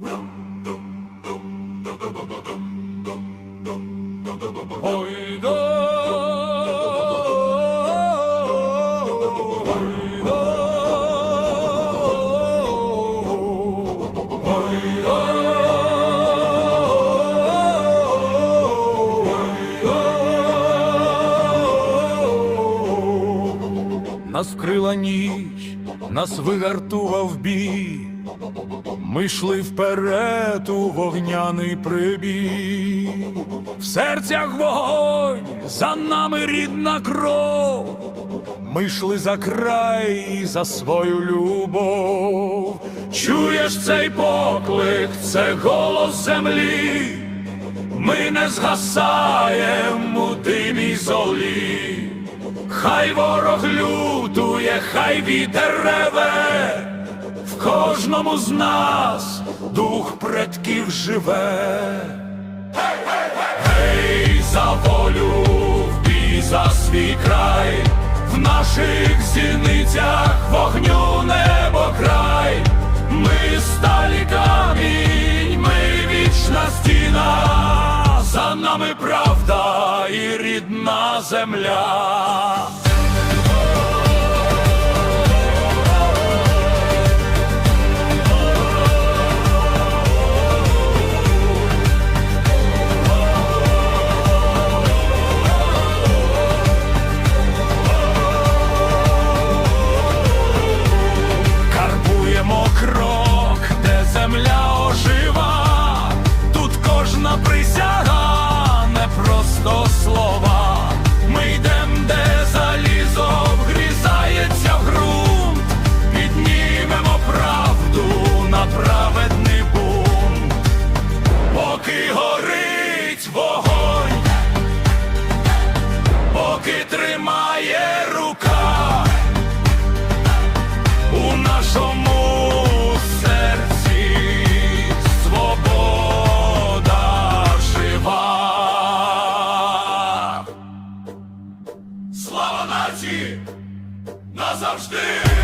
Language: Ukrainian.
Ой, да, ой, да, Нас вкрила ніч, нас вигартував бій. Ми йшли вперед у вогняний прибій, в серцях вогонь, за нами рідна кров. Ми йшли за край і за свою любов. Чуєш цей поклик, це голос землі. Ми не згасаємо у димі золі. Хай ворог лютує, хай вітер реве, кожному з нас дух предків живе. Гей, за волю, в бій за свій край, в наших зіницях вогню небо край, ми сталі камінь, ми вічна стіна, за нами правда і рідна земля. Назавжди!